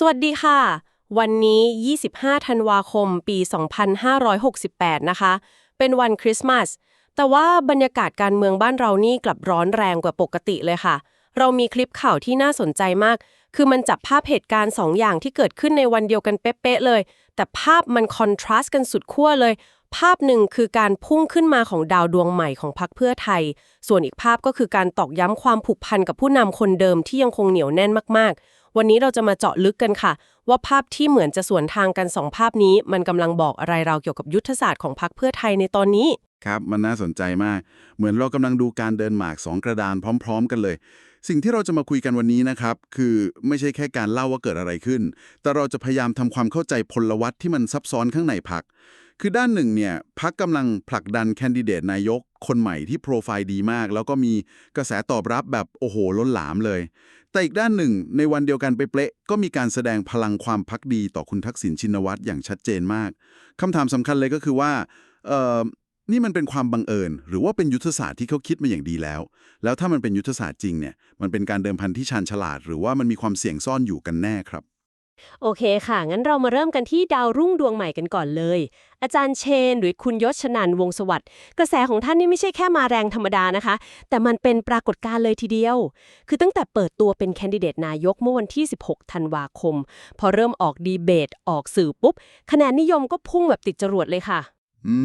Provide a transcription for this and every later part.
สวัสดีค่ะ วันนี้ 25 ธันวาคม ปี 2568 นะคะ เป็นวันคริสต์มาส แต่ว่าบรรยากาศการเมืองบ้านเรานี่กลับร้อนแรงกว่าปกติเลยค่ะ เรามีคลิปข่าวที่น่าสนใจมาก คือมันจับภาพเหตุการณ์สองอย่างที่เกิดขึ้นในวันเดียวกันเป๊ะๆเลย แต่ภาพมันคอนทราสต์กันสุดขั้วเลย ภาพหนึ่งคือการพุ่งขึ้นมาของดาวดวงใหม่ของพรรคเพื่อไทย ส่วนอีกภาพก็คือการตอกย้ำความผูกพันกับผู้นำคนเดิมที่ยังคงเหนียวแน่นมากๆ วันนี้เราจะมาเจาะลึกกันค่ะ ว่าภาพที่เหมือนจะสวนทางกันสองภาพนี้ มันกำลังบอกอะไรเราเกี่ยวกับยุทธศาสตร์ของพรรคเพื่อไทยในตอนนี้ครับมันน่าสนใจมาก เหมือนเรากำลังดูการเดินหมากสองกระดานพร้อม ๆ กันเลย สิ่งที่เราจะมาคุยกันวันนี้นะครับ คือไม่ใช่แค่การเล่าว่าเกิดอะไรขึ้น แต่เราจะพยายามทำความเข้าใจพลวัตที่มันซับซ้อนข้างในพักคือด้านหนึ่งเนี่ยพักกำลังผลักดันแคนดิเดตนายกคนใหม่ที่โปรไฟล์ดีมาก แล้วก็มีกระแสตอบรับแบบโอ้โหล้นหลามเลย แต่อีกด้านหนึ่ง ในวันเดียวกันไปเปละก็มีการแสดงพลังความพักดีต่อคุณทักษิณชินวัตรอย่างชัดเจนมากคำถามสำคัญเลยก็คือว่าเอ่อนี่มันเป็นความบังเอิญ หรือว่าเป็นยุทธศาสตร์ที่เขาคิดมาอย่างดีแล้ว แล้วถ้ามันเป็นยุทธศาสตร์จริงเนี่ยมันเป็นการเดิมพันที่ชาญฉลาด หรือว่ามันมีความเสี่ยงซ่อนอยู่กันแน่ครับ โอเคค่ะ งั้นเรามาเริ่มกันที่ดาวรุ่งดวงใหม่กันก่อนเลย อาจารย์เชน หรือคุณยศชนันวงศ์สวัสดิ์กระแสของท่านนี่ไม่ใช่แค่มาแรงธรรมดานะคะ แต่มันเป็นปรากฏการณ์เลยทีเดียว คือตั้งแต่เปิดตัวเป็นแคนดิเดตนายกเมื่อวันที่ 16 ธันวาคม พอเริ่มออกดีเบต ออกสื่อปุ๊บ คะแนนนิยมก็พุ่งแบบติดจรวดเลยค่ะ อื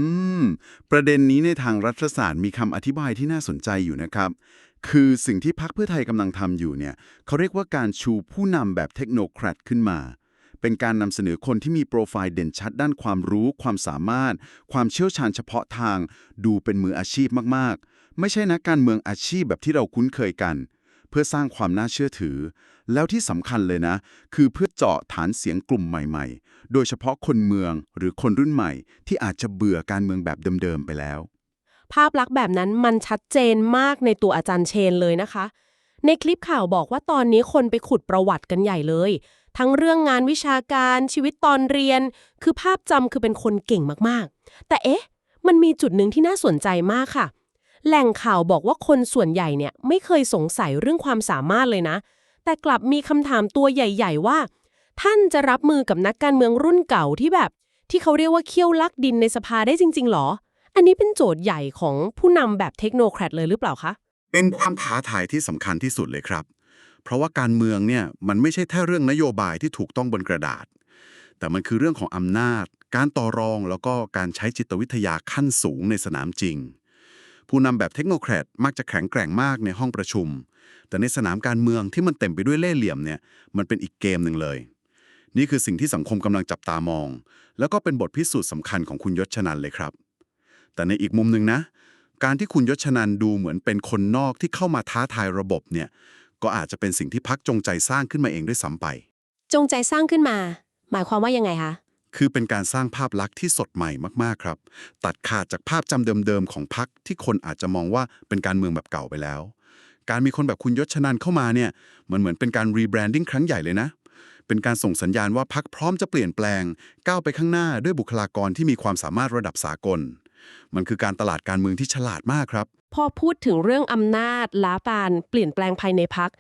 ม ประเด็นนี้ในทางรัฐศาสตร์มีคำอธิบายที่น่าสนใจอยู่นะครับ คือสิ่งที่พรรคเพื่อไทยกำลังทำอยู่เนี่ยเขาเรียกว่าการชูผู้นำแบบเทคโนแครดขึ้นมา เป็นการนำเสนอคนที่มีโปรไฟล์เด่นชัดด้านความรู้ ความสามารถ ความเชี่ยวชาญเฉพาะทาง ดูเป็นมืออาชีพมากๆ ไม่ใช่นักการเมืองอาชีพแบบที่เราคุ้นเคยกัน เพื่อสร้างความน่าเชื่อถือ แล้วที่สำคัญเลยนะ คือเพื่อเจาะฐานเสียงกลุ่มใหม่ ๆ โดยเฉพาะคนเมืองหรือคนรุ่นใหม่ ที่อาจจะเบื่อการเมืองแบบเดิมๆไปแล้ว ภาพลักษณ์แบบนั้นมันชัดเจนมากในตัวอาจารย์เชนเลยนะคะ ในคลิปข่าวบอกว่าตอนนี้คนไปขุดประวัติกันใหญ่เลย ทั้งเรื่องงานวิชาการชีวิตตอนเรียน คือภาพจำคือเป็นคนเก่งมากๆ แต่เอ๊ะ มันมีจุดหนึ่งที่น่าสนใจมากค่ะ แหล่งข่าวบอกว่าคนส่วนใหญ่เนี่ยไม่เคยสงสัยเรื่องความสามารถเลยนะ แต่กลับมีคำถามตัวใหญ่ ๆ ว่า ท่านจะรับมือกับนักการเมืองรุ่นเก่าที่แบบ ที่เขาเรียกว่าเคี่ยวลักดินในสภาได้จริง ๆหรอ อันนี้เป็นโจทย์ใหญ่ของผู้นำแบบเทคโนแครดเลยหรือเปล่าคะ เป็นความท้าทายที่สำคัญที่สุดเลยครับ เพราะว่าการเมืองเนี่ยมันไม่ใช่แค่เรื่องนโยบายที่ถูกต้องบนกระดาษ แต่มันคือเรื่องของอำนาจ การต่อรองแล้วก็การใช้จิตวิทยาขั้นสูงในสนามจริง ผู้นำแบบเทคโนแครดมักจะแข็งแกร่งมากในห้องประชุม แต่ในสนามการเมืองที่มันเต็มไปด้วยเล่ห์เหลี่ยมเนี่ยมันเป็นอีกเกมหนึ่งเลยนี่คือสิ่งที่สังคมกำลังจับตามอง แล้วก็เป็นบทพิสูจน์สำคัญของคุณยศชนันเลยครับ แต่ในอีกมุมหนึ่งนะ การที่คุณยศชนันดูเหมือนเป็นคนนอกที่เข้ามาท้าทายระบบเนี่ย ก็อาจจะเป็นสิ่งที่พักจงใจสร้างขึ้นมาเองด้วยซ้ำไป จงใจสร้างขึ้นมา หมายความว่ายังไงคะ คือเป็นการสร้างภาพลักษณ์ที่สดใหม่มากๆครับ ตัดขาดจากภาพจำเดิมๆของพักที่คนอาจจะมองว่าเป็นการเมืองแบบเก่าไปแล้ว การมีคนแบบคุณยศชนันเข้ามาเนี่ย มันเหมือนเป็นการรีแบรนดิ้งครั้งใหญ่เลยนะ เป็นการส่งสัญญาณว่าพักพร้อมจะเปลี่ยนแปลง ก้าวไปข้างหน้าด้วยบุคลากรที่มีความสามารถระดับสากล มันคือการตลาดการเมืองที่ฉลาดมากครับ พอพูดถึงเรื่องอำนาจล้าปานเปลี่ยนแปลงภายในพัก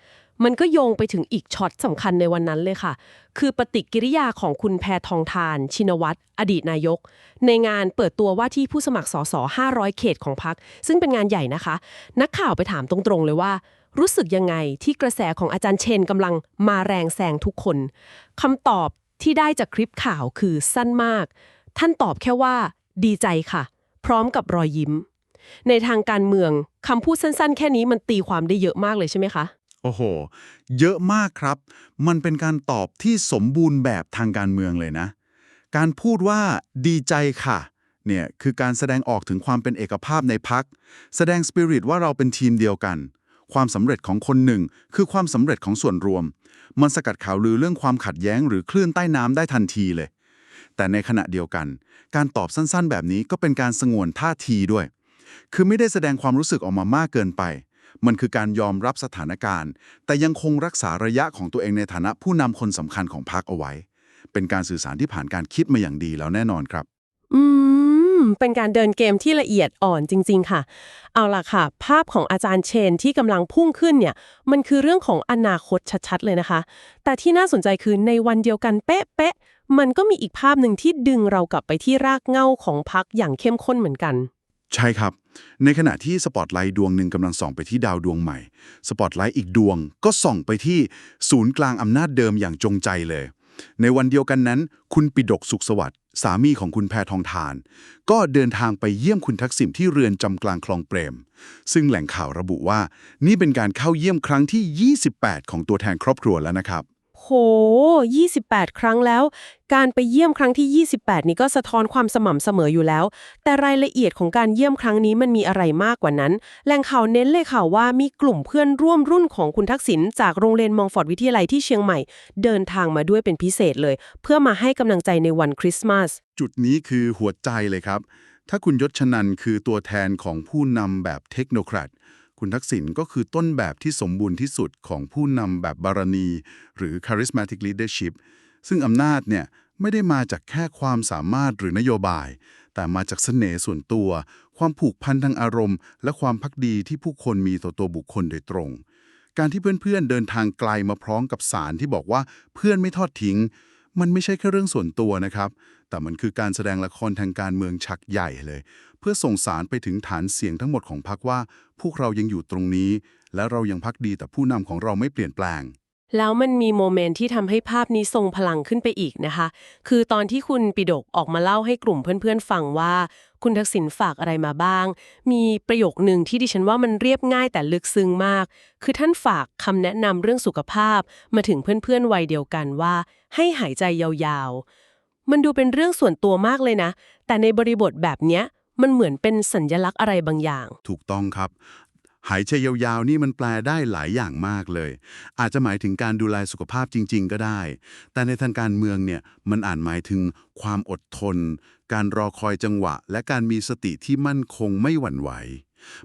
มันก็โยงไปถึงอีกช็อตสำคัญในวันนั้นเลยค่ะ คือปฏิกิริยาของคุณแพทองทาน ชินวัตรอดีตนายก ในงานเปิดตัวว่าที่ผู้สมัครสส500 เขตของพัก ซึ่งเป็นงานใหญ่นะคะ นักข่าวไปถามตรงๆเลยว่ารู้สึกยังไงที่กระแสของอาจารย์เชนกำลังมาแรงแซงทุกคนคำตอบที่ได้จากคลิปข่าวคือสั้นมาก ท่านตอบแค่ว่า ดีใจค่ะ พร้อมกับรอยยิ้ม ในทางการเมืองคำพูดสั้นๆ แค่นี้มันตีความได้เยอะมากเลยใช่ไหมคะ โอ้โห เยอะมากครับ มันเป็นการตอบที่สมบูรณ์แบบทางการเมืองเลยนะ การพูดว่าดีใจค่ะเนี่ยคือการแสดงออกถึงความเป็นเอกภาพในพัก แสดงสปิริตว่าเราเป็นทีมเดียวกัน ความสำเร็จของคนหนึ่ง คือความสำเร็จของส่วนรวม มันสกัดข่าวลือเรื่องความขัดแย้งหรือคลื่นใต้น้ำได้ทันทีเลย แต่ในขณะเดียวกัน การตอบสั้นๆ แบบนี้ก็เป็นการสงวนท่าทีด้วย คือไม่ได้แสดงความรู้สึกออกมามากเกินไป มันคือการยอมรับสถานการณ์ แต่ยังคงรักษาระยะของตัวเองในฐานะผู้นำคนสำคัญของพรรคเอาไว้ เป็นการสื่อสารที่ผ่านการคิดมาอย่างดีแล้วแน่นอนครับ อืม มเป็นการเดินเกมที่ละเอียดอ่อนจริง ๆ ค่ะ เอาล่ะค่ะ ภาพของอาจารย์เชนที่กำลังพุ่งขึ้นเนี่ย มันคือเรื่องของอนาคตชัดๆ เลยนะคะ แต่ที่น่าสนใจคือในวันเดียวกันเป๊ะๆ มันก็มีอีกภาพหนึ่งที่ดึงเรากลับไปที่รากเหง้าของพักอย่างเข้มข้นเหมือนกัน ใช่ครับ ในขณะที่สปอตไลท์ดวงหนึ่งกำลังส่องไปที่ดาวดวงใหม่ สปอตไลท์อีกดวงก็ส่องไปที่ศูนย์กลางอำนาจเดิมอย่างจงใจเลยในวันเดียวกันนั้น คุณปิดกสุขสวัสดิ์ สามีของคุณแพทองทาน ก็เดินทางไปเยี่ยมคุณทักษิณที่เรือนจำกลางคลองเปรม ซึ่งแหล่งข่าวระบุว่า นี่เป็นการเข้าเยี่ยมครั้งที่ 28 ของตัวแทนครอบครัวแล้วนะครับ โห 28 ครั้งแล้ว การไปเยี่ยมครั้งที่ 28 นี่ก็สะท้อนความสม่ำเสมออยู่แล้ว แต่รายละเอียดของการเยี่ยมครั้งนี้มันมีอะไรมากกว่านั้น แหล่งข่าวเน้นเลยค่ะว่ามีกลุ่มเพื่อนร่วมรุ่นของคุณทักษิณจากโรงเรียนมองฟอร์ดวิทยาลัยที่เชียงใหม่ เดินทางมาด้วยเป็นพิเศษเลย เพื่อมาให้กำลังใจในวันคริสต์มาส จุดนี้คือหัวใจเลยครับ ถ้าคุณยศชนันคือตัวแทนของผู้นำแบบเทคโนแครต คุณทักษิณก็คือต้นแบบที่สมบูรณ์ที่สุดของผู้นำแบบบารณี หรือ charismatic leadership ซึ่งอำนาจเนี่ยไม่ได้มาจากแค่ความสามารถหรือนโยบาย แต่มาจากเสน่ห์ส่วนตัว ความผูกพันทางอารมณ์ และความพักดีที่ผู้คนมีต่อตัวบุคคลโดยตรง การที่เพื่อนๆเดินทางไกลมาพร้อมกับสารที่บอกว่าเพื่อนไม่ทอดทิ้ง มันไม่ใช่แค่เรื่องส่วนตัวนะครับ แต่มันคือการแสดงละครทางการเมืองชักใหญ่เลย เพื่อส่งสารไปถึงฐานเสียงทั้งหมดของพรรคว่า พวกเรายังอยู่ตรงนี้ และเรายังพักดีแต่ผู้นำของเราไม่เปลี่ยนแปลง แล้วมันมีโมเมนต์ที่ทำให้ภาพนี้ทรงพลังขึ้นไปอีกนะคะ คือตอนที่คุณปิดกออกมาเล่าให้กลุ่มเพื่อนๆฟังว่า คุณทักษิณฝากอะไรมาบ้าง มีประโยคหนึ่งที่ดิฉันว่ามันเรียบง่ายแต่ลึกซึ้งมาก คือท่านฝากคำแนะนำเรื่องสุขภาพ มาถึงเพื่อนๆวัยเดียวกันว่า ให้หายใจยาวๆมันดูเป็นเรื่องส่วนตัวมากเลยนะ แต่ในบริบทแบบเนี้ย มันเหมือนเป็นสัญญลักษณ์อะไรบางอย่าง ถูกต้องครับ หายใจยาวๆ นี่มันแปลได้หลายอย่างมากเลย อาจจะหมายถึงการดูแลสุขภาพจริง ๆ ก็ได้ แต่ในทางการเมืองเนี่ยมันอ่านหมายถึงความอดทน การรอคอยจังหวะ และการมีสติที่มั่นคงไม่หวั่นไหว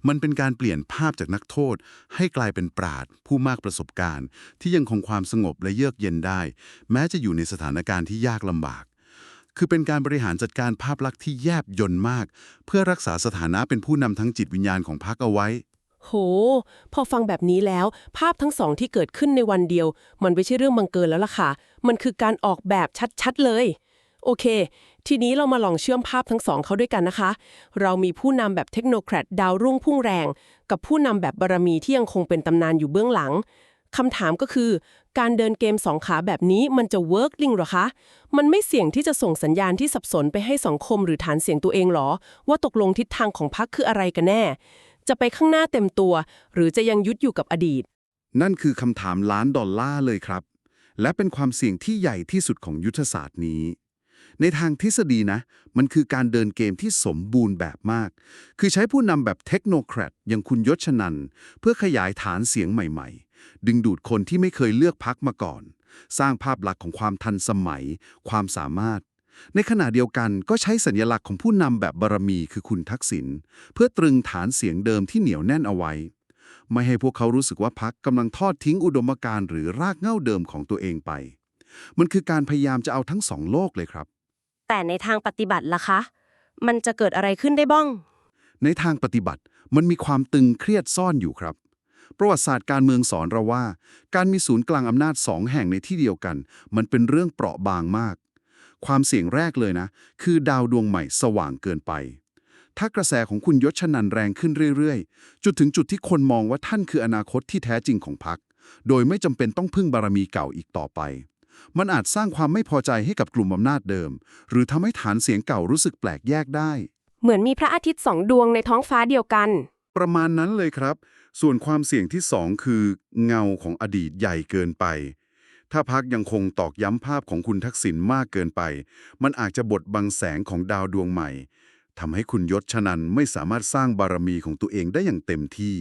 มันเป็นการเปลี่ยนภาพจากนักโทษ ให้กลายเป็นปราดผู้มากประสบการณ์ ที่ยังคงความสงบและเยือกเย็นได้ แม้จะอยู่ในสถานการณ์ที่ยากลำบาก คือเป็นการบริหารจัดการภาพลักษณ์ที่แยบยลมาก เพื่อรักษาสถานะเป็นผู้นำทั้งจิตวิญญาณของพรรคเอาไว้ โห พอฟังแบบนี้แล้ว ภาพทั้งสองที่เกิดขึ้นในวันเดียว มันไม่ใช่เรื่องบังเกินแล้วล่ะค่ะ มันคือการออกแบบชัดๆเลย โอเค ทีนี้เรามาลองเชื่อมภาพทั้งสองเข้าด้วยกันนะคะ เรามีผู้นำแบบเทคโนแครดดาวรุ่งพุ่งแรง กับผู้นำแบบบารมีที่ยังคงเป็นตำนานอยู่เบื้องหลัง คำถามก็คือ การเดินเกมสองขาแบบนี้มันจะเวิร์กลิงหรอคะ มันไม่เสี่ยงที่จะส่งสัญญาณที่สับสนไปให้สังคมหรือฐานเสียงตัวเองหรอ ว่าตกลงทิศทางของพรรคคืออะไรกันแน่ จะไปข้างหน้าเต็มตัว หรือจะยังยึดอยู่กับอดีต นั่นคือคำถามล้านดอลลาร์เลยครับ และเป็นความเสี่ยงที่ใหญ่ที่สุดของยุทธศาสตร์นี้ ในทางทฤษฎีนะ มันคือการเดินเกมที่สมบูรณ์แบบมาก คือใช้ผู้นำแบบเทคโนแครดอย่างคุณยศชนันเพื่อขยายฐานเสียงใหม่ ๆ ดึงดูดคนที่ไม่เคยเลือกพักมาก่อน สร้างภาพลักษณ์ของความทันสมัย ความสามารถ ในขณะเดียวกันก็ใช้สัญลักษณ์ของผู้นำแบบบารมีคือคุณทักษิณเพื่อตรึงฐานเสียงเดิมที่เหนียวแน่นเอาไว้ ไม่ให้พวกเขารู้สึกว่าพักกำลังทอดทิ้งอุดมการณ์หรือรากเหง้าเดิมของตัวเองไป มันคือการพยายามจะเอาทั้งสองโลกเลยครับ แต่ในทางปฏิบัติล่ะคะ มันจะเกิดอะไรขึ้นได้บ้างในทางปฏิบัติมันมีความตึงเครียดซ่อนอยู่ครับ ประวัติศาสตร์การเมืองสอนเราว่า การมีศูนย์กลางอำนาจสองแห่งในที่เดียวกัน มันเป็นเรื่องเปราะบางมาก ความเสี่ยงแรกเลยนะ คือดาวดวงใหม่สว่างเกินไป ถ้ากระแสของคุณยศชนันแรงขึ้นเรื่อยๆ จุดถึงจุดที่คนมองว่าท่านคืออนาคตที่แท้จริงของพรรคโดยไม่จำเป็นต้องพึ่งบารมีเก่าอีกต่อไป มันอาจสร้างความไม่พอใจให้กับกลุ่มอำนาจเดิม หรือทำให้ฐานเสียงเก่ารู้สึกแปลกแยกได้ เหมือนมีพระอาทิตย์สองดวงในท้องฟ้าเดียวกัน ประมาณนั้นเลยครับ ส่วนความเสี่ยงที่สองคือ เงาของอดีตใหญ่เกินไป ถ้าพักยังคงตอกย้ำภาพของคุณทักษิณมากเกินไป มันอาจจะบดบังแสงของดาวดวงใหม่ทำให้คุณยศชนันไม่สามารถสร้างบารมีของตัวเองได้อย่างเต็มที่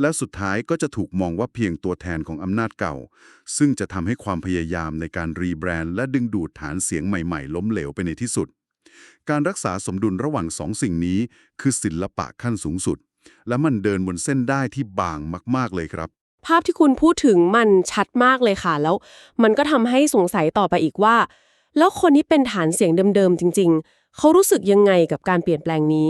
และสุดท้ายก็จะถูกมองว่าเพียงตัวแทนของอำนาจเก่า ซึ่งจะทำให้ความพยายามในการรีแบรนด์และดึงดูดฐานเสียงใหม่ๆ ล้มเหลวไปในที่สุด การรักษาสมดุลระหว่างสองสิ่งนี้คือศิลปะขั้นสูงสุด และมันเดินบนเส้นได้ที่บางมากๆเลยครับ ภาพที่คุณพูดถึงมันชัดมากเลยค่ะ แล้วมันก็ทำให้สงสัยต่อไปอีกว่า แล้วคนที่เป็นฐานเสียงเดิมๆจริง ๆ เขารู้สึกยังไงกับการเปลี่ยนแปลงนี้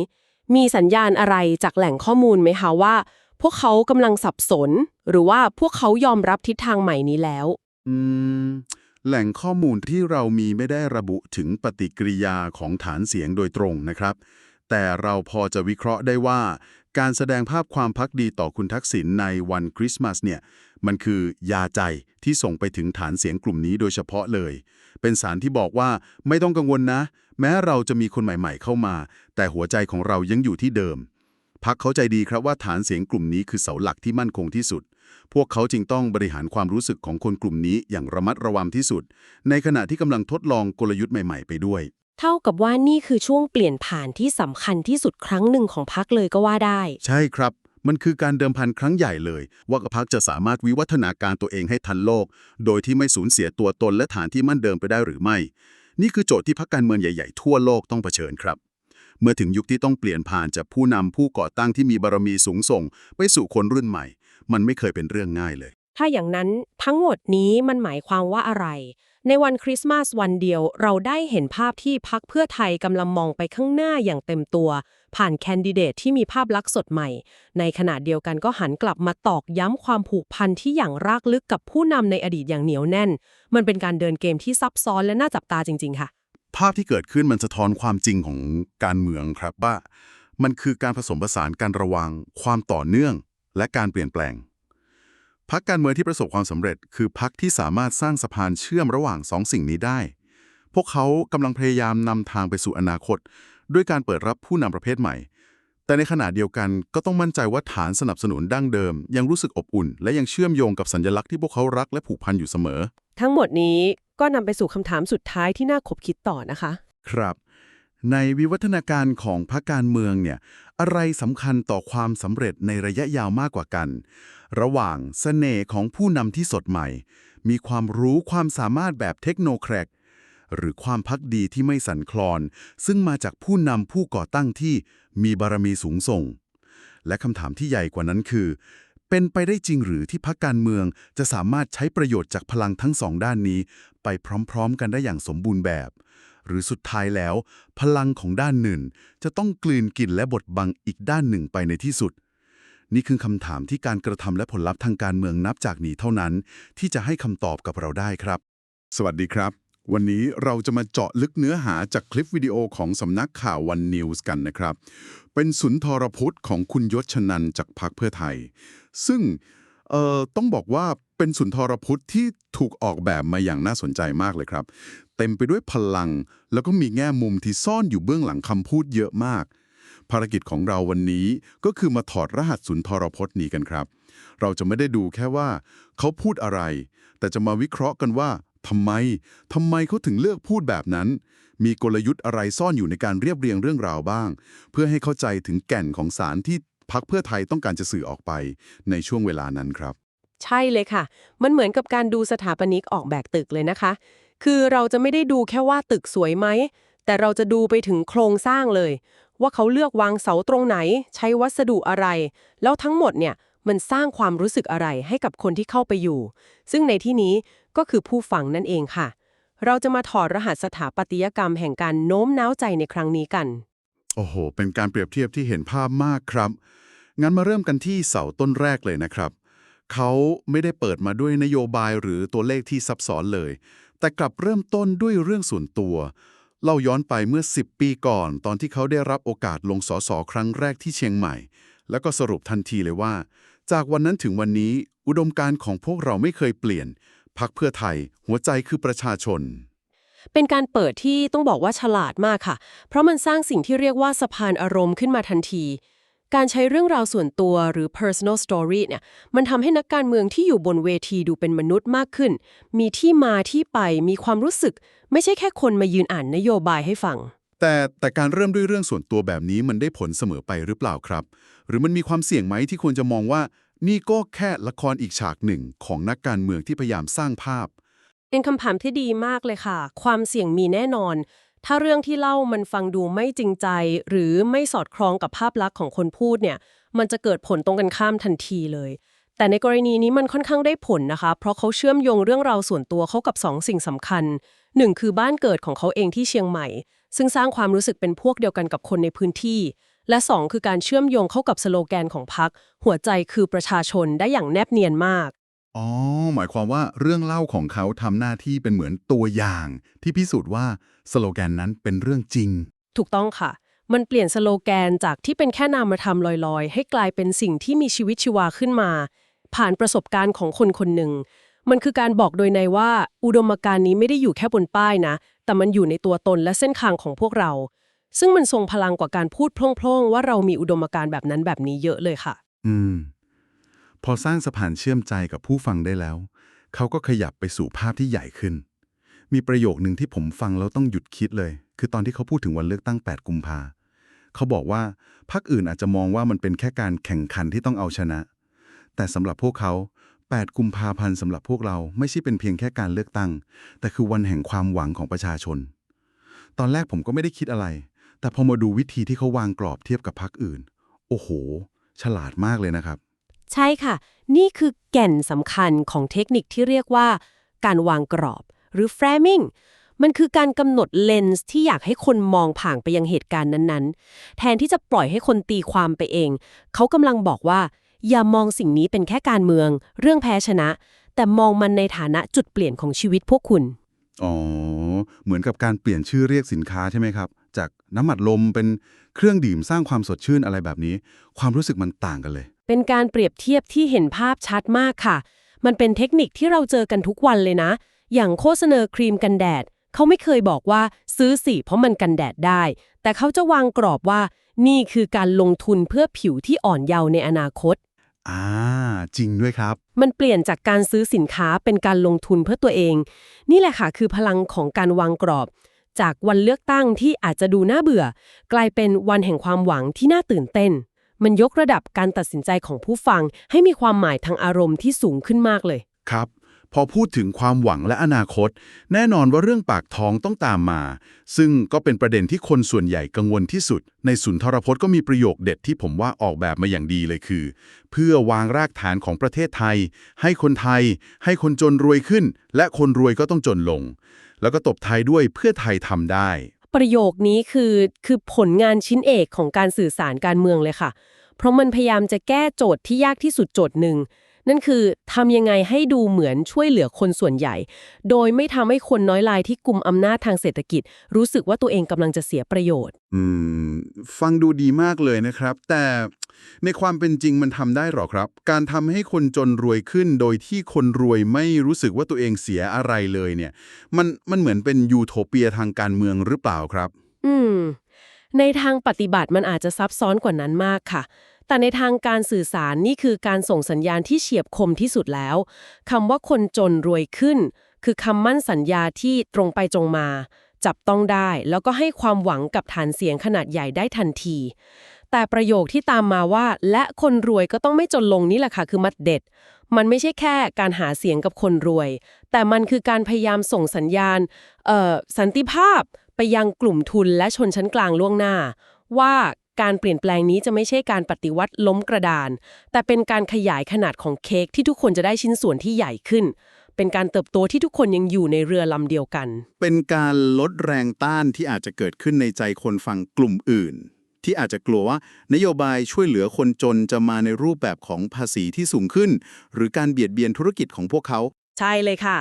มีสัญญาณอะไรจากแหล่งข้อมูลไหมคะว่า พวกเขากำลังสับสน หรือว่าพวกเขายอมรับทิศทางใหม่นี้แล้ว อืมแหล่งข้อมูลที่เรามีไม่ได้ระบุถึงปฏิกิริยาของฐานเสียงโดยตรงนะครับ แต่เราพอจะวิเคราะห์ได้ว่า การแสดงภาพความพักดีต่อคุณทักษิณในวันคริสต์มาสเนี่ย มันคือยาใจที่ส่งไปถึงฐานเสียงกลุ่มนี้โดยเฉพาะเลย เป็นสารที่บอกว่าไม่ต้องกังวลนะ แม้เราจะมีคนใหม่ๆเข้ามา แต่หัวใจของเรายังอยู่ที่เดิมพักเข้าใจดีครับว่าฐานเสียงกลุ่มนี้คือเสาหลักที่มั่นคงที่สุด พวกเขาจึงต้องบริหารความรู้สึกของคนกลุ่มนี้อย่างระมัดระวังที่สุด ในขณะที่กำลังทดลองกลยุทธ์ใหม่ ๆ ไปด้วย เท่ากับว่านี่คือช่วงเปลี่ยนผ่านที่สำคัญที่สุดครั้งหนึ่งของพักเลยก็ว่าได้ ใช่ครับ มันคือการเดิมพันครั้งใหญ่เลย ว่าพักจะสามารถวิวัฒนาการตัวเองให้ทันโลก โดยที่ไม่สูญเสียตัวตนและฐานที่มั่นเดิมไปได้หรือไม่ นี่คือโจทย์ที่พักการเมืองใหญ่ๆ ทั่วโลกต้องเผชิญครับ เมื่อถึงยุคที่ต้องเปลี่ยนผ่านจากผู้นำผู้ก่อตั้งที่มีบารมีสูงส่ง ไปสู่คนรุ่นใหม่ มันไม่เคยเป็นเรื่องง่ายเลย ถ้าอย่างนั้นทั้งหมดนี้มันหมายความว่าอะไร ในวันคริสต์มาสวันเดียว เราได้เห็นภาพที่พักเพื่อไทยกำลังมองไปข้างหน้าอย่างเต็มตัว ผ่านแคนดิเดตที่มีภาพลักษณ์สดใหม่ ในขณะเดียวกันก็หันกลับมาตอกย้ำความผูกพันที่อย่างรากลึกกับผู้นำในอดีตอย่างเหนียวแน่น มันเป็นการเดินเกมที่ซับซ้อนและน่าจับตาจริง ๆ ค่ะ ภาพที่เกิดขึ้นมันสะท้อนความจริงของการเมืองครับว่า มันคือการผสมผสานการระวังความต่อเนื่อง และการเปลี่ยนแปลง พักการเมืองที่ประสบความสำเร็จ คือพักที่สามารถสร้างสะพานเชื่อมระหว่างสองสิ่งนี้ได้ พวกเขากำลังพยายามนำทางไปสู่อนาคต ด้วยการเปิดรับผู้นำประเภทใหม่ แต่ในขณะเดียวกันก็ต้องมั่นใจว่าฐานสนับสนุนดั้งเดิม ยังรู้สึกอบอุ่น และยังเชื่อมโยงกับสัญลักษณ์ที่พวกเขารักและผูกพันอยู่เสมอ ทั้งหมดนี้ก็นำไปสู่คำถามสุดท้ายที่น่าขบคิดต่อนะคะ ครับ ในวิวัฒนาการของพรรคการเมืองเนี่ยอะไรสำคัญต่อความสำเร็จในระยะยาวมากกว่ากัน ระหว่างเสน่ห์ของผู้นำที่สดใหม่ มีความรู้ความสามารถแบบเทคโนแครกหรือความพักดีที่ไม่สั่นคลอน ซึ่งมาจากผู้นำผู้ก่อตั้งที่มีบารมีสูงส่ง และคำถามที่ใหญ่กว่านั้นคือ เป็นไปได้จริงหรือที่พรรคการเมืองจะสามารถใช้ประโยชน์จากพลังทั้งสองด้านนี้ ไปพร้อมๆ กันได้อย่างสมบูรณ์แบบ หรือสุดท้ายแล้ว พลังของด้านหนึ่ง จะต้องกลืนกินและบดบังอีกด้านหนึ่งไปในที่สุด นี่คือคำถามที่การกระทำและผลลัพธ์ทางการเมืองนับจากนี้เท่านั้น ที่จะให้คำตอบกับเราได้ครับ สวัสดีครับ วันนี้เราจะมาเจาะลึกเนื้อหาจากคลิปวิดีโอของสำนักข่าววันนิวส์กันนะครับ เป็นสุนทรพจน์ของคุณยศชนันจากพรรคเพื่อไทย ซึ่งเอ่อต้องบอกว่าเป็นสุนทรพจน์ที่ถูกออกแบบมาอย่างน่าสนใจมากเลยครับ เต็มไปด้วยพลัง แล้วก็มีแง่มุมที่ซ่อนอยู่เบื้องหลังคำพูดเยอะมาก ภารกิจของเราวันนี้ก็คือมาถอดรหัสสุนทรพจน์นี้กันครับ เราจะไม่ได้ดูแค่ว่า เขาพูดอะไร แต่จะมาวิเคราะห์กันว่าทำไมทำไมเขาถึงเลือกพูดแบบนั้น มีกลยุทธ์อะไรซ่อนอยู่ในการเรียบเรียงเรื่องราวบ้าง เพื่อให้เข้าใจถึงแก่นของสารที่พักเพื่อไทยต้องการจะสื่อออกไปในช่วงเวลานั้นครับ ใช่เลยค่ะ มันเหมือนกับการดูสถาปนิกออกแบบตึกเลยนะคะ คือเราจะไม่ได้ดูแค่ว่าตึกสวยไหมแต่เราจะดูไปถึงโครงสร้างเลย ว่าเขาเลือกวางเสาตรงไหน ใช้วัสดุอะไร แล้วทั้งหมดเนี่ยมันสร้างความรู้สึกอะไรให้กับคนที่เข้าไปอยู่ ซึ่งในที่นี้ก็คือผู้ฟังนั่นเองค่ะ เราจะมาถอดรหัสสถาปัตยกรรมแห่งการโน้มน้าวใจในครั้งนี้กัน โอ้โห เป็นการเปรียบเทียบที่เห็นภาพมากครับ งั้นมาเริ่มกันที่เสาต้นแรกเลยนะครับ เขาไม่ได้เปิดมาด้วยนโยบายหรือตัวเลขที่ซับซ้อนเลย แต่กลับเริ่มต้นด้วยเรื่องส่วนตัว เล่าย้อนไปเมื่อ 10 ปีก่อน ตอนที่เขาได้รับโอกาสลงสอสอครั้งแรกที่เชียงใหม่ แล้วก็สรุปทันทีเลยว่า จากวันนั้นถึงวันนี้ อุดมการณ์ของพวกเราไม่เคยเปลี่ยนพักเพื่อไทย หัวใจคือประชาชน เป็นการเปิดที่ต้องบอกว่าฉลาดมากค่ะ เพราะมันสร้างสิ่งที่เรียกว่าสะพานอารมณ์ขึ้นมาทันที การใช้เรื่องราวส่วนตัวหรือ personal story เนี่ยมันทำให้นักการเมืองที่อยู่บนเวทีดูเป็นมนุษย์มากขึ้น มีที่มาที่ไปมีความรู้สึก ไม่ใช่แค่คนมายืนอ่านนโยบายให้ฟัง แต่แต่การเริ่มด้วยเรื่องส่วนตัวแบบนี้มันได้ผลเสมอไปหรือเปล่าครับ หรือมันมีความเสี่ยงไหมที่ควรจะมองว่า นี่ก็แค่ละครอีกฉากหนึ่งของนักการเมืองที่พยายามสร้างภาพ เป็นคำถามที่ดีมากเลยค่ะ ความเสี่ยงมีแน่นอน ถ้าเรื่องที่เล่ามันฟังดูไม่จริงใจ หรือไม่สอดคล้องกับภาพลักษณ์ของคนพูดเนี่ย มันจะเกิดผลตรงกันข้ามทันทีเลย แต่ในกรณีนี้มันค่อนข้างได้ผลนะคะ เพราะเขาเชื่อมโยงเรื่องราวส่วนตัวเขากับสองสิ่งสำคัญหนึ่งคือบ้านเกิดของเขาเองที่เชียงใหม่ ซึ่งสร้างความรู้สึกเป็นพวกเดียวกันกับคนในพื้นที่ และสองคือการเชื่อมโยงเข้ากับสโลแกนของพรรคหัวใจคือประชาชนได้อย่างแนบเนียนมากอ๋อ หมายความว่าเรื่องเล่าของเขาทำหน้าที่เป็นเหมือนตัวอย่าง ที่พิสูจน์ว่า สโลแกนนั้นเป็นเรื่องจริง ถูกต้องค่ะ มันเปลี่ยนสโลแกนจากที่เป็นแค่นามธรรมลอยๆ ให้กลายเป็นสิ่งที่มีชีวิตชีวาขึ้นมา ผ่านประสบการณ์ของคนคนหนึ่ง มันคือการบอกโดยในว่า อุดมการณ์นี้ไม่ได้อยู่แค่บนป้ายนะ แต่มันอยู่ในตัวตนและเส้นทางของพวกเรา ซึ่งมันทรงพลังกว่าการพูดโพล่งๆ ว่าเรามีอุดมการณ์แบบนั้นแบบนี้เยอะเลยค่ะ อืม พอสร้างสะพานเชื่อมใจกับผู้ฟังได้แล้ว เขาก็ขยับไปสู่ภาพที่ใหญ่ขึ้น มีประโยคหนึ่งที่ผมฟังแล้วต้องหยุดคิดเลย คือตอนที่เขาพูดถึงวันเลือกตั้ง 8 กุมภาเขาบอกว่าพรรคอื่นอาจจะมองว่ามันเป็นแค่การแข่งขันที่ต้องเอาชนะ แต่สำหรับพวกเขา 8 กุมภาพันธ์สำหรับพวกเราไม่ใช่เป็นเพียงแค่การเลือกตั้ง แต่คือวันแห่งความหวังของประชาชน ตอนแรกผมก็ไม่ได้คิดอะไร แต่พอมาดูวิธีที่เขาวางกรอบเทียบกับพรรคอื่น โอ้โห ฉลาดมากเลยนะครับ ใช่ค่ะ นี่คือแก่นสำคัญของเทคนิคที่เรียกว่า การวางกรอบ หรือ framing มันคือการกำหนดเลนส์ที่อยากให้คนมองผ่านไปยังเหตุการณ์นั้นๆ แทนที่จะปล่อยให้คนตีความไปเอง เขากำลังบอกว่า อย่ามองสิ่งนี้เป็นแค่การเมือง เรื่องแพ้ชนะ แต่มองมันในฐานะจุดเปลี่ยนของชีวิตพวกคุณ อ๋อ เหมือนกับการเปลี่ยนชื่อเรียกสินค้าใช่ไหมครับ จากน้ำมัดลมเป็นเครื่องดื่มสร้างความสดชื่นอะไรแบบนี้ ความรู้สึกมันต่างกันเลย เป็นการเปรียบเทียบที่เห็นภาพชัดมากค่ะ มันเป็นเทคนิคที่เราเจอกันทุกวันเลยนะ อย่างโฆษณาครีมกันแดด เขาไม่เคยบอกว่าซื้อสิเพราะมันกันแดดได้ แต่เขาจะวางกรอบว่า นี่คือการลงทุนเพื่อผิวที่อ่อนเยาว์ในอนาคต อ่า จริงด้วยครับ มันเปลี่ยนจากการซื้อสินค้าเป็นการลงทุนเพื่อตัวเอง นี่แหละค่ะคือพลังของการวางกรอบ จากวันเลือกตั้งที่อาจจะดูน่าเบื่อ กลายเป็นวันแห่งความหวังที่น่าตื่นเต้น มันยกระดับการตัดสินใจของผู้ฟังให้มีความหมายทางอารมณ์ที่สูงขึ้นมากเลย ครับ พอพูดถึงความหวังและอนาคต แน่นอนว่าเรื่องปากท้องต้องตามมา ซึ่งก็เป็นประเด็นที่คนส่วนใหญ่กังวลที่สุด ในสุนทรพจน์ก็มีประโยคเด็ดที่ผมว่าออกแบบมาอย่างดีเลยคือ เพื่อวางรากฐานของประเทศไทย ให้คนไทย ให้คนจนรวยขึ้น และคนรวยก็ต้องจนลง แล้วก็ตบท้ายด้วยเพื่อไทยทำได้ ประโยคนี้คือคือผลงานชิ้นเอกของการสื่อสารการเมืองเลยค่ะ เพราะมันพยายามจะแก้โจทย์ที่ยากที่สุดโจทย์หนึ่ง นั่นคือทำยังไงให้ดูเหมือนช่วยเหลือคนส่วนใหญ่ โดยไม่ทำให้คนน้อยรายที่กลุ่มอำนาจทางเศรษฐกิจ รู้สึกว่าตัวเองกำลังจะเสียประโยชน์ อืม ฟังดูดีมากเลยนะครับ แต่ในความเป็นจริงมันทำได้หรอครับ การทำให้คนจนรวยขึ้น โดยที่คนรวยไม่รู้สึกว่าตัวเองเสียอะไรเลยเนี่ย มันมันเหมือนเป็นยูโทเปียทางการเมืองหรือเปล่าครับ อืม ในทางปฏิบัติมันอาจจะซับซ้อนกว่านั้นมากค่ะ แต่ในทางการสื่อสารนี่คือการส่งสัญญาณที่เฉียบคมที่สุดแล้วคำว่าคนจนรวยขึ้น คือคำมั่นสัญญาที่ตรงไปตรงมา จับต้องได้แล้วก็ให้ความหวังกับฐานเสียงขนาดใหญ่ได้ทันที แต่ประโยคที่ตามมาว่า และคนรวยก็ต้องไม่จนลงนี่แหละค่ะคือมัดเด็ด มันไม่ใช่แค่การหาเสียงกับคนรวย แต่มันคือการพยายามส่งสัญญาณเออสันติภาพไปยังกลุ่มทุนและชนชั้นกลางล่วงหน้า ว่า การเปลี่ยนแปลงนี้จะไม่ใช่การปฏิวัติล้มกระดาน แต่เป็นการขยายขนาดของเค้กที่ทุกคนจะได้ชิ้นส่วนที่ใหญ่ขึ้น เป็นการเติบโตที่ทุกคนยังอยู่ในเรือลำเดียวกัน เป็นการลดแรงต้านที่อาจจะเกิดขึ้นในใจคนฟังกลุ่มอื่น ที่อาจจะกลัวว่านโยบายช่วยเหลือคนจนจะมาในรูปแบบของภาษีที่สูงขึ้น หรือการเบียดเบียนธุรกิจของพวกเขา ใช่เลยค่ะ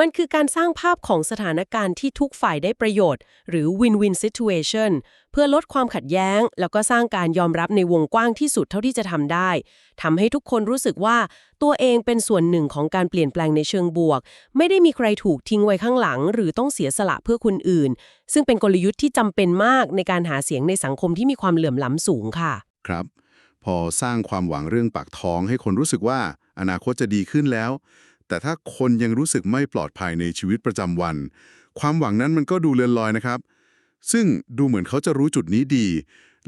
มันคือการสร้างภาพของสถานการณ์ที่ทุกฝ่ายได้ประโยชน์ หรือ win-win situation เพื่อลดความขัดแย้ง แล้วก็สร้างการยอมรับในวงกว้างที่สุดเท่าที่จะทำได้ทำให้ทุกคนรู้สึกว่าตัวเองเป็นส่วนหนึ่งของการเปลี่ยนแปลงในเชิงบวก ไม่ได้มีใครถูกทิ้งไว้ข้างหลัง หรือต้องเสียสละเพื่อคนอื่น ซึ่งเป็นกลยุทธ์ที่จำเป็นมากในการหาเสียงในสังคมที่มีความเหลื่อมล้ำสูงค่ะ ครับ พอสร้างความหวังเรื่องปากท้องให้คนรู้สึกว่าอนาคตจะดีขึ้นแล้ว แต่ถ้าคนยังรู้สึกไม่ปลอดภัยในชีวิตประจำวัน ความหวังนั้นมันก็ดูเลือนลอยนะครับ ซึ่งดูเหมือนเขาจะรู้จุดนี้ดี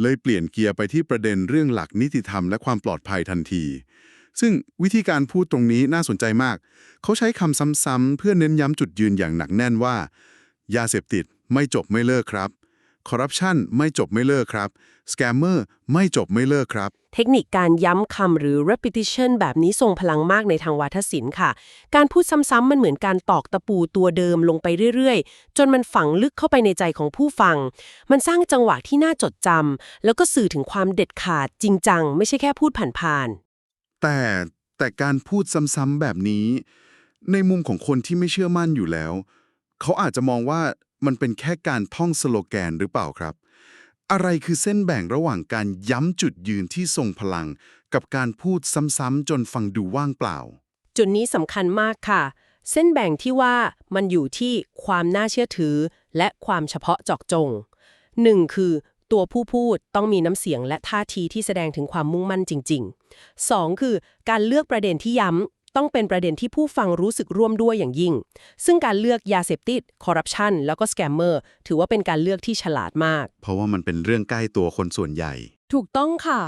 เลยเปลี่ยนเกียร์ไปที่ประเด็นเรื่องหลักนิติธรรมและความปลอดภัยทันที ซึ่งวิธีการพูดตรงนี้น่าสนใจมาก เขาใช้คำซ้ำๆเพื่อเน้นย้ำจุดยืนอย่างหนักแน่นว่า ยาเสพติดไม่จบไม่เลิกครับ คอร์รัปชันไม่จบไม่เลิกครับสแกมเมอร์ไม่จบไม่เลิกครับ เทคนิคการย้ำคำหรือ repetition แบบนี้ทรงพลังมากในทางวาทศิลป์ค่ะ การพูดซ้ำๆมันเหมือนการตอกตะปูตัวเดิมลงไปเรื่อยๆ จนมันฝังลึกเข้าไปในใจของผู้ฟัง มันสร้างจังหวะที่น่าจดจำแล้วก็สื่อถึงความเด็ดขาดจริงจังไม่ใช่แค่พูดผ่านแต่แต่การพูดซ้ำๆแบบนี้ ในมุมของคนที่ไม่เชื่อมั่นอยู่แล้ว เขาอาจจะมองว่า มันเป็นแค่การท่องสโลแกนหรือเปล่าครับ อะไรคือเส้นแบ่งระหว่างการย้ำจุดยืนที่ทรงพลัง กับการพูดซ้ำๆจนฟังดูว่างเปล่า จุดนี้สำคัญมากค่ะ เส้นแบ่งที่ว่ามันอยู่ที่ความน่าเชื่อถือ และความเฉพาะเจาะจงหนึ่งคือตัวผู้พูดต้องมีน้ำเสียงและท่าทีที่แสดงถึงความมุ่งมั่นจริง ๆ 2. คือการเลือกประเด็นที่ย้ำ ต้องเป็นประเด็นที่ผู้ฟังรู้สึกร่วมด้วยอย่างยิ่ง ซึ่งการเลือกยาเสพติดคอร์รัปชันแล้วก็สแกมเมอร์ถือว่าเป็นการเลือกที่ฉลาดมาก เพราะว่ามันเป็นเรื่องใกล้ตัวคนส่วนใหญ่ ถูกต้องค่ะ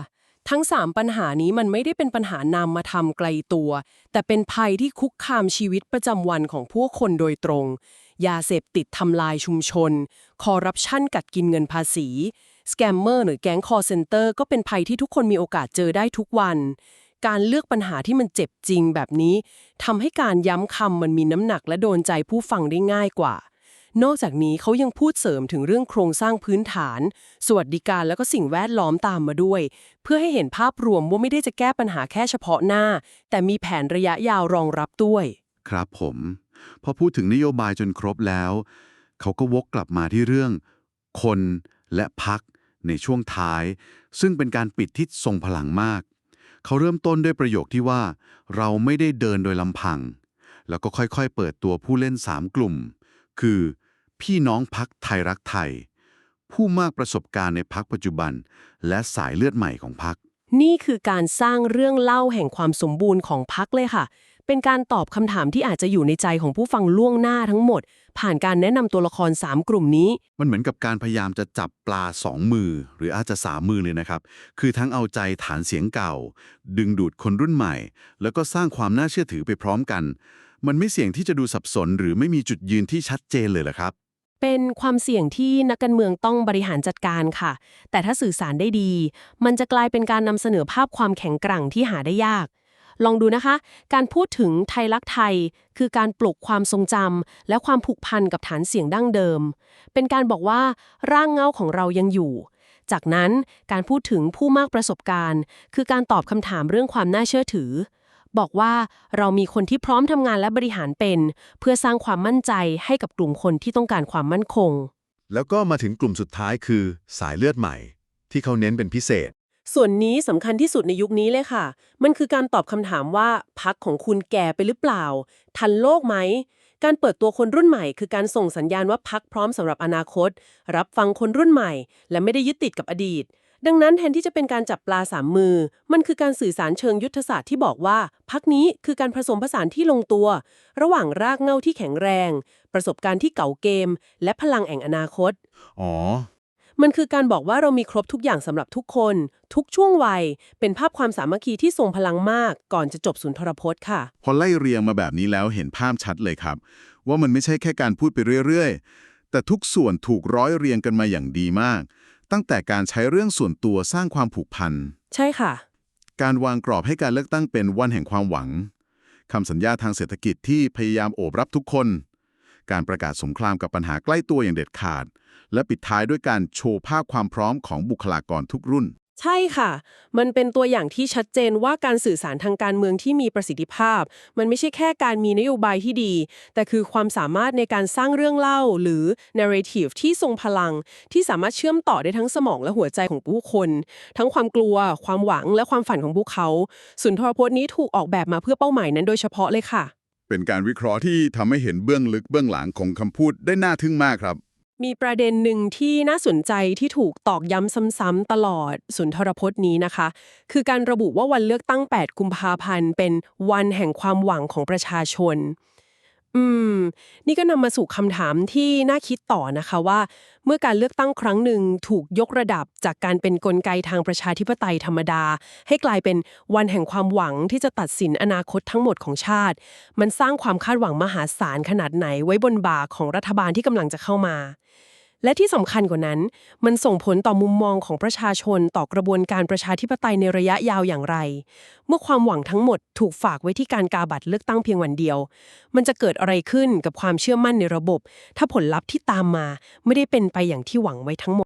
ทั้ง 3 ปัญหานี้มันไม่ได้เป็นปัญหานามมาทำไกลตัว แต่เป็นภัยที่คุกคามชีวิตประจำวันของพวกคนโดยตรง ยาเสพติดทำลายชุมชน คอร์รัปชันกัดกินเงินภาษีสแกมเมอร์หรือแก๊งคอร์เซนเตอร์ก็เป็นภัยที่ทุกคนมีโอกาสเจอได้ทุกวัน การเลือกปัญหาที่มันเจ็บจริงแบบนี้ทำให้การย้ำคำมันมีน้ำหนักและโดนใจผู้ฟังได้ง่ายกว่า นอกจากนี้เขายังพูดเสริมถึงเรื่องโครงสร้างพื้นฐาน สวัสดิการแล้วก็สิ่งแวดล้อมตามมาด้วย เพื่อให้เห็นภาพรวมว่าไม่ได้จะแก้ปัญหาแค่เฉพาะหน้า แต่มีแผนระยะยาวรองรับด้วย ครับผมพอพูดถึงนโยบายจนครบแล้ว เขาก็วกกลับมาที่เรื่อง คนและพักในช่วงท้าย ซึ่งเป็นการปิดที่ทรงพลังมาก เขาเริ่มต้นด้วยประโยคที่ว่า เราไม่ได้เดินโดยลำพัง แล้วก็ค่อยๆ เปิดตัวผู้เล่น 3 กลุ่ม คือ พี่น้องพักไทยรักไทย ผู้มากประสบการณ์ในพักปัจจุบัน และสายเลือดใหม่ของพัก นี่คือการสร้างเรื่องเล่าแห่งความสมบูรณ์ของพักเลยค่ะ เป็นการตอบคำถามที่อาจจะอยู่ในใจของผู้ฟังล่วงหน้าทั้งหมด ผ่านการแนะนำตัวละคร 3 กลุ่มนี้ มันเหมือนกับการพยายามจะจับปลาสองมือ หรืออาจจะสามมือเลยนะครับ คือทั้งเอาใจฐานเสียงเก่า ดึงดูดคนรุ่นใหม่ แล้วก็สร้างความน่าเชื่อถือไปพร้อมกัน มันไม่เสี่ยงที่จะดูสับสน หรือไม่มีจุดยืนที่ชัดเจนเลยเหรอครับเป็นความเสี่ยงที่นักการเมืองต้องบริหารจัดการค่ะ แต่ถ้าสื่อสารได้ดี มันจะกลายเป็นการนำเสนอภาพความแข็งแกร่งที่หาได้ยาก ลองดูนะคะ การพูดถึงไทยรักไทย คือการปลุกความทรงจำและความผูกพันกับฐานเสียงดั้งเดิม เป็นการบอกว่าร่างเงาของเรายังอยู่ จากนั้นการพูดถึงผู้มากประสบการณ์ คือการตอบคำถามเรื่องความน่าเชื่อถือ บอกว่าเรามีคนที่พร้อมทำงานและบริหารเป็น เพื่อสร้างความมั่นใจให้กับกลุ่มคนที่ต้องการความมั่นคง แล้วก็มาถึงกลุ่มสุดท้ายคือ สายเลือดใหม่ ที่เขาเน้นเป็นพิเศษ ส่วนนี้สำคัญที่สุดในยุคนี้เลยค่ะ มันคือการตอบคำถามว่าพักของคุณแก่ไปหรือเปล่า ทันโลกไหม การเปิดตัวคนรุ่นใหม่ คือการส่งสัญญาณว่าพักพร้อมสำหรับอนาคต รับฟังคนรุ่นใหม่ และไม่ได้ยึดติดกับอดีต ดังนั้นแทนที่จะเป็นการจับปลาสามมือ มันคือการสื่อสารเชิงยุทธศาสตร์ที่บอกว่า พักนี้คือการผสมผสานที่ลงตัว ระหว่างรากเหง้าที่แข็งแรง ประสบการณ์ที่เก่าเกม และพลังแห่งอนาคต อ๋อ มันคือการบอกว่าเรามีครบทุกอย่างสำหรับทุกคน ทุกช่วงวัย เป็นภาพความสามัคคีที่ทรงพลังมาก ก่อนจะจบสุนทรพจน์ค่ะ พอไล่เรียงมาแบบนี้แล้วเห็นภาพชัดเลยครับ ว่ามันไม่ใช่แค่การพูดไปเรื่อยๆ แต่ทุกส่วนถูกร้อยเรียงกันมาอย่างดีมาก ตั้งแต่การใช้เรื่องส่วนตัวสร้างความผูกพันใช่ค่ะ การวางกรอบให้การเลือกตั้งเป็นวันแห่งความหวังคำสัญญาทางเศรษฐกิจที่พยายามโอบรับทุกคน การประกาศสงครามกับปัญหาใกล้ตัวอย่างเด็ดขาด และปิดท้ายด้วยการโชว์ภาพความพร้อมของบุคลากรทุกรุ่น ใช่ค่ะ มันเป็นตัวอย่างที่ชัดเจนว่าการสื่อสารทางการเมืองที่มีประสิทธิภาพ มันไม่ใช่แค่การมีนโยบายที่ดี แต่คือความสามารถในการสร้างเรื่องเล่า หรือ narrative ที่ทรงพลัง ที่สามารถเชื่อมต่อได้ทั้งสมองและหัวใจของผู้คน ทั้งความกลัว ความหวังและความฝันของพวกเขา สุนทรพจน์นี้ถูกออกแบบมาเพื่อเป้าหมายนั้นโดยเฉพาะเลยค่ะ เป็นการวิเคราะห์ที่ทำให้เห็นเบื้องลึกเบื้องหลังของคำพูดได้น่าทึ่งมากครับ มีประเด็นหนึ่งที่น่าสนใจที่ถูกตอกย้ำซ้ำๆตลอดสุนทรพจน์นี้นะคะ คือการระบุว่าวันเลือกตั้ง 8 กุมภาพันธ์ เป็นวันแห่งความหวังของประชาชน อืม นี่ก็นำมาสู่คำถามที่น่าคิดต่อนะคะว่า เมื่อการเลือกตั้งครั้งหนึ่งถูกยกระดับจากการเป็นนกลไกทางประชาธิปไตยธรรมดา ให้กลายเป็นวันแห่งความหวังที่จะตัดสินอนาคตทั้งหมดของชาติ มันสร้างความคาดหวังมหาศาลขนาดไหนไว้บนบ่าของรัฐบาลที่กำลังจะเข้ามา และที่สำคัญกว่านั้น มันส่งผลต่อมุมมองของประชาชนต่อกระบวนการประชาธิปไตยในระยะยาวอย่างไร เมื่อความหวังทั้งหมดถูกฝากไว้ที่การกาบัตรเลือกตั้งเพียงวันเดียว มันจะเกิดอะไรขึ้นกับความเชื่อมั่นในระบบ ถ้าผลลัพธ์ที่ตามมาไม่ได้เป็นไปอย่างที่หวังไว้ทั้งหมด